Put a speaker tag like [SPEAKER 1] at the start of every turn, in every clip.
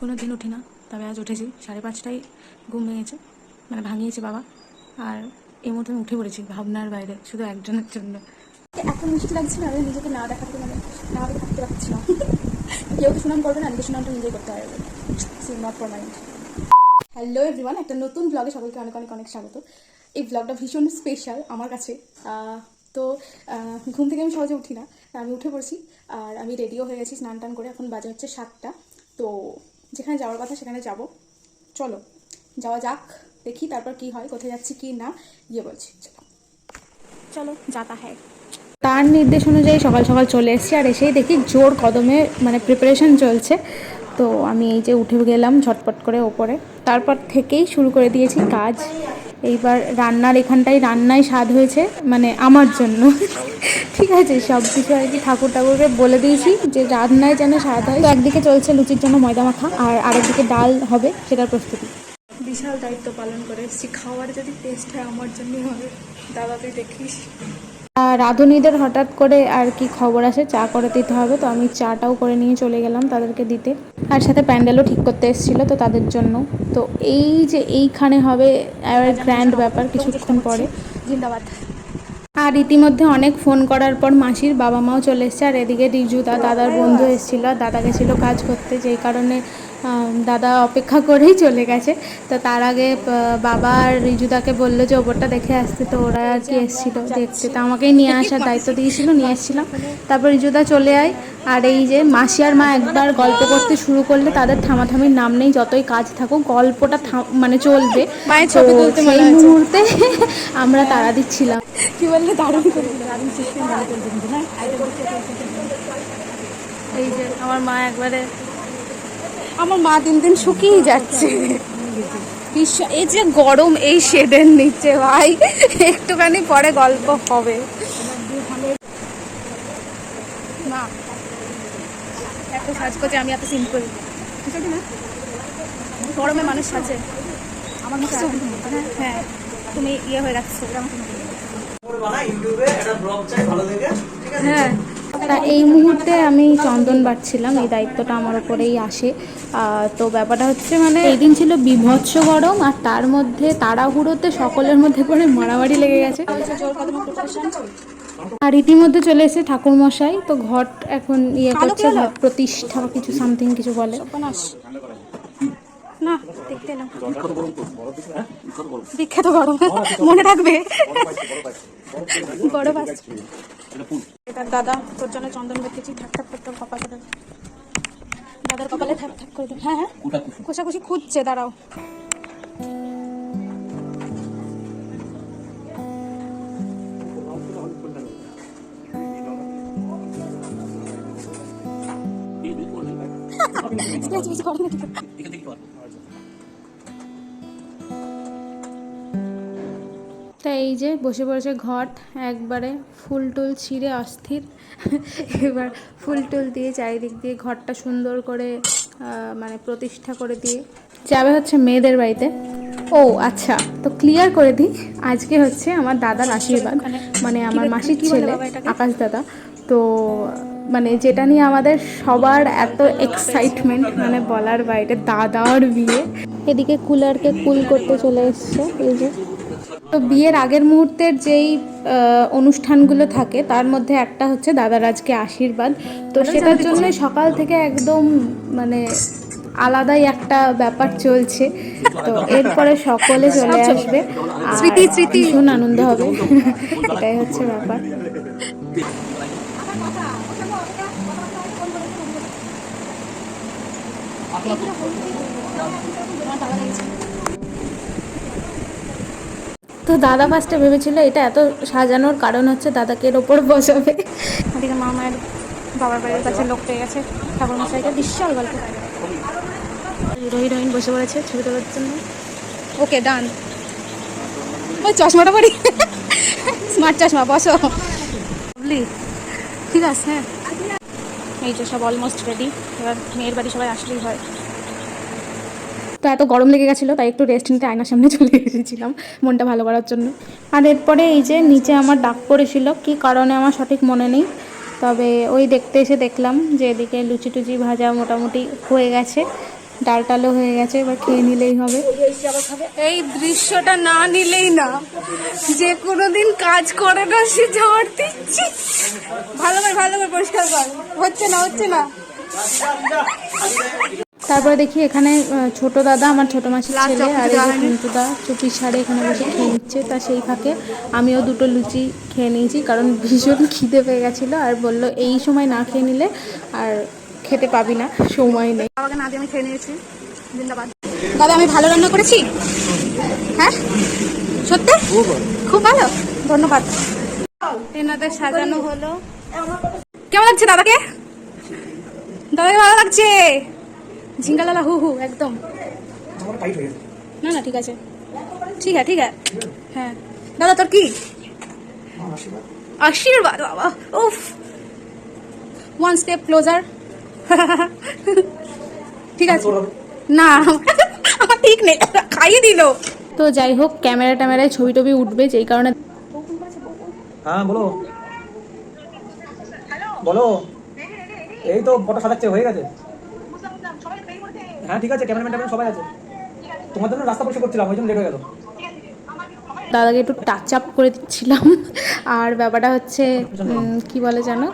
[SPEAKER 1] কোনো দিন উঠি না। তবে আজ উঠেছি। সাড়ে পাঁচটায় ঘুম ভেঙেছে। মানে ভাঙিয়েছে বাবা। আর এই মুহূর্তে আমি উঠে পড়েছি ভাবনার বাইরে, শুধু একজনের জন্য।
[SPEAKER 2] এত মিষ্টি লাগছিল আমি নিজেকে না দেখাতে মানে না থাকতে না। কেউ তো সুনাম করবে না, নিজের সুনামটা নিজেই করতে হবে। হ্যালো এভরিওয়ান একটা নতুন ব্লগে সকলকে অনেক অনেক অনেক স্বাগত। এই ব্লগটা ভীষণ স্পেশাল আমার কাছে। তো ঘুম থেকে আমি সহজে উঠি না। আমি উঠে পড়ছি। আর আমি রেডিও হয়ে গেছি স্নান টান করে। এখন বাজে হচ্ছে সাতটা। তো যেখানে যাওয়ার কথা সেখানে যাব। চলো যাওয়া যাক দেখি তারপর কি হয় কোথায় যাচ্ছি কি না গিয়ে বলছি। চলো। চলো যাতা হ্যাঁ
[SPEAKER 1] তার নির্দেশ অনুযায়ী সকাল সকাল চলে এসেছি আর এসেই দেখি জোর কদমে মানে প্রিপারেশন চলছে। তো আমি এই যে উঠে গেলাম ঝটপট করে ওপরে। তারপর থেকেই শুরু করে দিয়েছি কাজ। এইবার রান্নার এখানটাই রান্নায় স্বাদ হয়েছে মানে আমার জন্য। ঠিক আছে, সব কিছু আর কি ঠাকুর ঠাকুরকে বলে দিয়েছি যে রান্নায় যেন স্বাদ হয়। তো একদিকে চলছে লুচির জন্য ময়দা মাখা, আর আরেকদিকে ডাল হবে সেটার প্রস্তুতি।
[SPEAKER 2] বিশাল দায়িত্ব পালন করে। খাওয়ার যদি টেস্ট হয় আমার জন্যই হবে। দাদা তুই দেখিস।
[SPEAKER 1] রাঁধুনিদের হঠাৎ করে আর কি খবর আসে চা করে দিতে হবে। তো আমি চাটাও করে নিয়ে চলে গেলাম তাদেরকে দিতে। আর সাথে প্যান্ডেলও ঠিক করতে এসেছিল তো তাদের জন্য। তো এই যে এইখানে হবে গ্র্যান্ড ব্যাপার কিছুক্ষণ পরে।
[SPEAKER 2] জিন্দাবাদ।
[SPEAKER 1] আর ইতিমধ্যে অনেক ফোন করার পর মাসির বাবা মাও চলে এসছে। আর এদিকে রিজুদা দাদার বন্ধু এসেছিল। আর দাদা গেছিল কাজ করতে। যেই কারণে দাদা অপেক্ষা করেই চলে গেছে। তো তার আগে বাবা আর রিজুদাকে বলল যে ওপরটা দেখে আসতে। তো ওরা আর কি এসেছিল দেখতে। তো আমাকেই নিয়ে আসার দায়িত্ব দিয়েছিল নিয়ে এসেছিলাম। তারপর রিজুদা চলে আয়। আর এই যে মাসি আর মা একবার গল্প করতে শুরু করলে তাদের থামাথামির নাম নেই। যতই কাজ থাকুক গল্পটা মানে চলবে।
[SPEAKER 2] মায়ের ছবি তুলতে
[SPEAKER 1] সেই মুহূর্তে আমরা তাড়া দিচ্ছিলাম।
[SPEAKER 2] কি বললে? দারুণ
[SPEAKER 1] এই যে আমার মা একবারে
[SPEAKER 2] আমার মা দিন দিন শুকিয়ে যাচ্ছে। এই যে গরম এই শেডের নিচে ভাই একটুখানি পরে গল্প হবে। মা এত সাজ করছে আমি এত সিম্পল গরমে মানুষ সাজে। আমার মুখে হ্যাঁ। তুমি ইয়ে হয়ে
[SPEAKER 1] হ্যাঁ। তা এই মুহূর্তে আমি চন্দন বাড়ছিলাম এই দায়িত্বটা আমার ওপরেই আসে। তো ব্যাপারটা হচ্ছে মানে এই দিন ছিল বিভৎস গরম আর তার মধ্যে তাড়াহুড়োতে সকলের মধ্যে করে মারামারি লেগে গেছে। আর ইতিমধ্যে চলে এসেছে ঠাকুর মশাই তো ঘট এখন ইয়ে করছে ঘট প্রতিষ্ঠা বা কিছু সামথিং কিছু বলে।
[SPEAKER 2] উপন্যাস না দেখতে এলাম। বিখ্যাত গরম। মনে রাখবে বড় বাস এটা দাদা তোর জন্য চন্দন রেখেছি থাক থাক তোর কপাল করে দাদার কপালে থাক থাক করে হ্যাঁ হ্যাঁ কোষাকুষি খুঁজছে দাঁড়াও বেশি বেশি করে নাকি
[SPEAKER 1] তা এই যে বসে পড়েছে ঘট একবারে ফুল টুল ছিঁড়ে অস্থির এবার ফুল টুল দিয়ে চারিদিক দিয়ে ঘরটা সুন্দর করে মানে প্রতিষ্ঠা করে দিয়ে যাবে হচ্ছে মেয়েদের বাড়িতে ও আচ্ছা তো ক্লিয়ার করে দিই আজকে হচ্ছে আমার দাদার আশীর্বাদ মানে আমার মাসির ছেলে আকাশ দাদা তো মানে যেটা নিয়ে আমাদের সবার এত এক্সাইটমেন্ট মানে বলার বাইরে দাদার বিয়ে এদিকে কুলারকে কুল করতে চলে এসছে এই যে। তো বিয়ের আগের মুহূর্তের যেই অনুষ্ঠানগুলো থাকে তার মধ্যে একটা হচ্ছে দাদার আজকে আশীর্বাদ। তো সেটার জন্য সকাল থেকে একদম মানে আলাদাই একটা ব্যাপার চলছে। তো এরপরে সকলে চলে আসবে।
[SPEAKER 2] স্মৃতি, স্মৃতি।
[SPEAKER 1] ভীষণ আনন্দ হবে। এটাই হচ্ছে ব্যাপার। তো দাদা ফার্স্টে ভেবেছিল এটা এত সাজানোর কারণ হচ্ছে দাদাকে এর ওপর বসাবে।
[SPEAKER 2] ওদিকে মা বাবার বাড়ির কাছে লোক পেয়ে গেছে ঠাকুর মশাইকে বিশাল গল্প।
[SPEAKER 1] হিরো হিরোইন বসে পড়েছে ছবি তোলার জন্য।
[SPEAKER 2] ওকে ডান ওই চশমাটা পরি। স্মার্ট চশমা বসো। ঠিক আছে হ্যাঁ। এই যে সব অলমোস্ট রেডি এবার মেয়ের বাড়ি সবাই আসলেই হয়।
[SPEAKER 1] তো এত গরম লেগে গেছিল, তাই একটু রেস্ট নিতে আয়নার সামনে চলে এসেছিলাম মনটা ভালো করার জন্য। আর এরপরে এই যে নিচে আমার ডাক পড়েছিল, কি কারণে আমার সঠিক মনে নেই। তবে ওই দেখতে এসে দেখলাম যে এদিকে লুচি টুচি ভাজা মোটামুটি হয়ে গেছে, ডাল টালও হয়ে গেছে, এবার খেয়ে নিলেই হবে। এই দৃশ্যটা না নিলেই না, যে কোনো দিন কাজ করে না, সে ঝড় দিচ্ছি। ভালো করে ভালো করে পরিষ্কার কর। হচ্ছে না হচ্ছে না। তারপরে দেখি এখানে ছোট দাদা আমার ছোট মাসির ছেলে আর এই পিন্টুদা চুপির সারে এখানে বসে খেয়ে নিচ্ছে। তা সেই ফাঁকে আমিও দুটো লুচি খেয়ে নিয়েছি কারণ ভীষণ খিদে পেয়ে গেছিল আর বলল এই সময় না খেয়ে নিলে আর খেতে পাবি না সময় নেই।
[SPEAKER 2] বাবাকে না দিয়ে আমি খেয়ে নিয়েছি। দাদা আমি ভালো রান্না করেছি? হ্যাঁ? সত্যি? খুব ভালো? ধন্যবাদ।
[SPEAKER 1] এনাদের সাজানো হলো।
[SPEAKER 2] কেমন লাগছে দাদাকে? দাদাকে ভালো লাগছে? ঝিঙ্গালালা হু হু একদম। না না ঠিক আছে। ঠিক আছে ঠিক আছে। হ্যাঁ। দাদা তোর কি?
[SPEAKER 3] আশীর্বাদ।
[SPEAKER 2] আশীর্বাদ বাবা। উফ। ওয়ান স্টেপ ক্লোজার ঠিক আছে। না আমার ঠিক নেই। খাইয়ে দিল।
[SPEAKER 1] তো যাই হোক ক্যামেরা ট্যামেরায় ছবি টবি উঠবে যেই কারণে
[SPEAKER 3] হ্যাঁ বলো। বলো। এই তো ফটো সাজাচ্ছে হয়ে গেছে। হ্যাঁ ঠিক আছে ক্যামেরাম্যান সবাই আছে। তোমার জন্য রাস্তা পরিষ্কার করছিলাম ওই জন্য লেট হয়ে গেল।
[SPEAKER 1] দাদাকে একটু টাচ আপ করে দিচ্ছিলাম। আর ব্যাপারটা হচ্ছে কি বলে জানো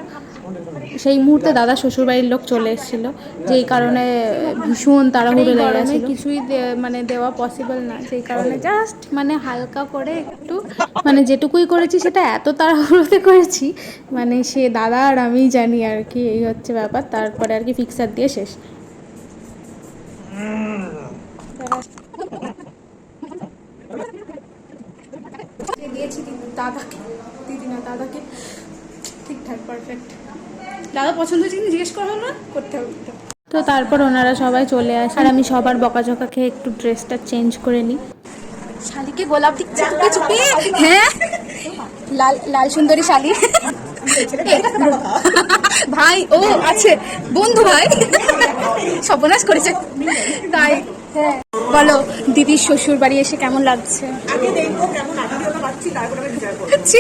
[SPEAKER 1] সেই মুহূর্তে দাদা শ্বশুরবাড়ির লোক চলে এসেছিল যেই কারণে ভীষণ তাড়াহুড়ো লেগে গেছে কিছুই মানে দেওয়া পসিবল না সেই কারণে জাস্ট মানে হালকা করে একটু মানে যেটুকুই করেছি সেটা এত তাড়াহুড়োতে করেছি মানে সে দাদা আর আমি জানি আর কি এই হচ্ছে ব্যাপার। তারপরে আর কি ফিক্সার দিয়ে শেষ।
[SPEAKER 2] দিয়েছি দাদাকে? দিদি না দাদাকে। ঠিকঠাক পারফেক্ট দাদা পছন্দ হয়েছে কিন্তু জিজ্ঞেস করো না করতে হবে।
[SPEAKER 1] তো তারপর ওনারা সবাই চলে আসে। আর আমি সবার বকাঝকা খেয়ে একটু ড্রেসটা চেঞ্জ করে নিই।
[SPEAKER 2] শালিকে গোলাপ দিচ্ছে চুপে চুপে। হ্যাঁ? লাল লাল সুন্দরী শালি। ভাই ও আছে। বন্ধু ভাই। সর্বনাশ করেছে। তাই। হ্যাঁ বলো দিদির শ্বশুর বাড়ি এসে কেমন লাগছে? ছি।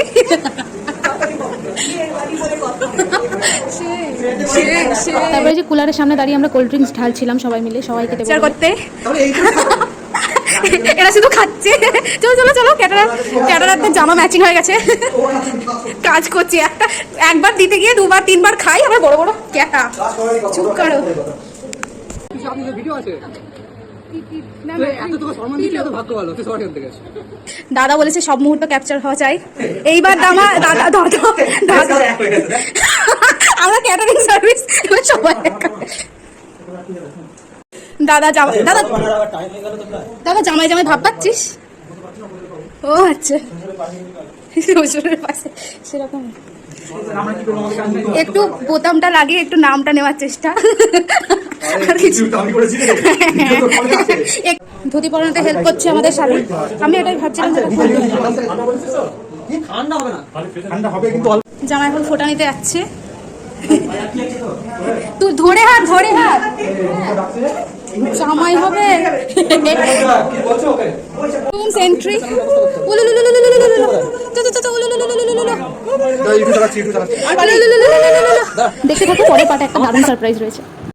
[SPEAKER 2] সে- সে- সে-
[SPEAKER 1] তারপরে যে কুলারের সামনে দাঁড়িয়ে আমরা কোল্ড ড্রিঙ্কস ঢালছিলাম সবাই মিলে
[SPEAKER 2] বিচার
[SPEAKER 1] বলে।
[SPEAKER 2] করতে।
[SPEAKER 3] তাহলে এই
[SPEAKER 2] এরা শুধু খাচ্ছে। চলো চলো চলো ক্যাটারার ক্যাটারারদের জামা ম্যাচিং হয়ে গেছে। কাজ করছি একটা। একবার দিতে গিয়ে দুবার, তিনবার খাই, আবার বড় বড় ক্যাটা। চুপ করো। দাদা বলেছে সব মুহূর্ত ক্যাপচার হওয়া চাই। এইবার দামা দাদা দাদা দাদা আমরা ক্যাটারিং সার্ভিস সবাই দাদা জামা দাদা দাদা জামাই জামাই ভাব পাচ্ছিস? ও আচ্ছা। শ্বশুরের পাশে সেরকম। একটু বোতামটা লাগিয়ে একটু নামটা নেওয়ার চেষ্টা। ধুতি পরানোতে হেল্প করছে আমাদের শালি। আমি এটাই ভাবছিলাম যে
[SPEAKER 3] ঠান্ডা হবে না? ঠান্ডা হবে কিন্তু অল্প
[SPEAKER 2] জামা এখন ফোটা নিতে যাচ্ছে। তুই ধরে হাত ধরে হাত। জামাই হবে? রুমস এন্ট্রি
[SPEAKER 1] দেখতে থাকো পরে পাটে একটা দারুণ সারপ্রাইজ রয়েছে